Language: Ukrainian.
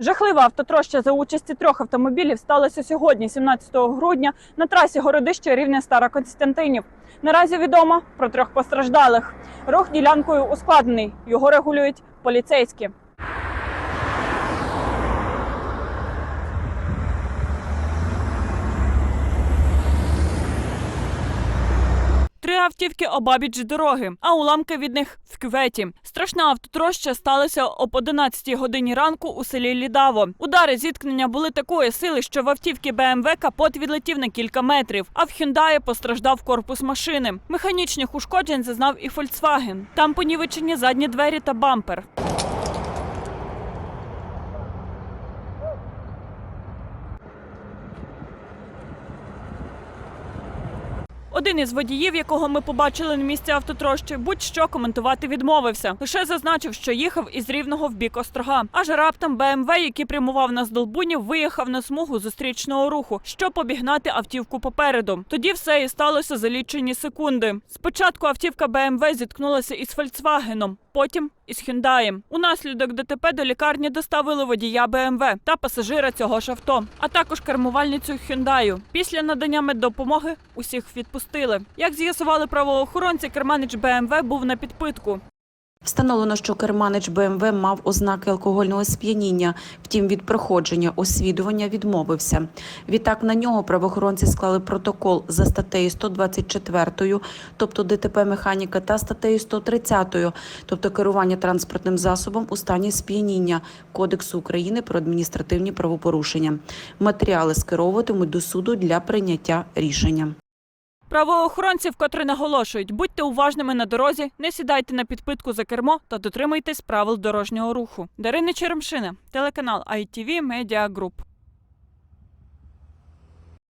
Жахлива автотроща за участі трьох автомобілів сталося сьогодні, 17 грудня, на трасі городище рівне Стара Константинів. Наразі відомо про трьох постраждалих. Рух ділянкою ускладнений. Його регулюють поліцейські. Три автівки обабіч дороги, а уламки від них в кюветі. Страшна автотроща сталася об 11 годині ранку у селі Лідаво. Удари зіткнення були такої сили, що в автівки БМВ капот відлетів на кілька метрів, а в Хюндаї постраждав корпус машини. Механічних ушкоджень зазнав і Фольксваген. Там понівечені задні двері та бампер. Один із водіїв, якого ми побачили на місці автотрощі, будь-що коментувати відмовився. Лише зазначив, що їхав із рівного в бік острога. Аж раптом БМВ, який прямував на здолбунів, виїхав на смугу зустрічного руху, щоб обігнати автівку попереду. Тоді все і сталося за лічені секунди. Спочатку автівка БМВ зіткнулася із Фольксвагеном, потім із Хюндаєм. Унаслідок ДТП до лікарні доставили водія БМВ та пасажира цього ж авто, а також кермувальницю Хюндаю. Після надання меддопомоги усіх відпустили. Як з'ясували правоохоронці, керманич БМВ був на підпитку. Встановлено, що керманич БМВ мав ознаки алкогольного сп'яніння, втім від проходження освідування відмовився. Відтак на нього правоохоронці склали протокол за статтею 124, тобто ДТП механіка, та статтею 130, тобто керування транспортним засобом у стані сп'яніння Кодексу України про адміністративні правопорушення. Матеріали скеровуватимуть до суду для прийняття рішення. Правоохоронці вкотре наголошують: будьте уважними на дорозі, не сідайте на підпитку за кермо та дотримуйтесь правил дорожнього руху. Дарина Черемшина, телеканал ITV Media Group.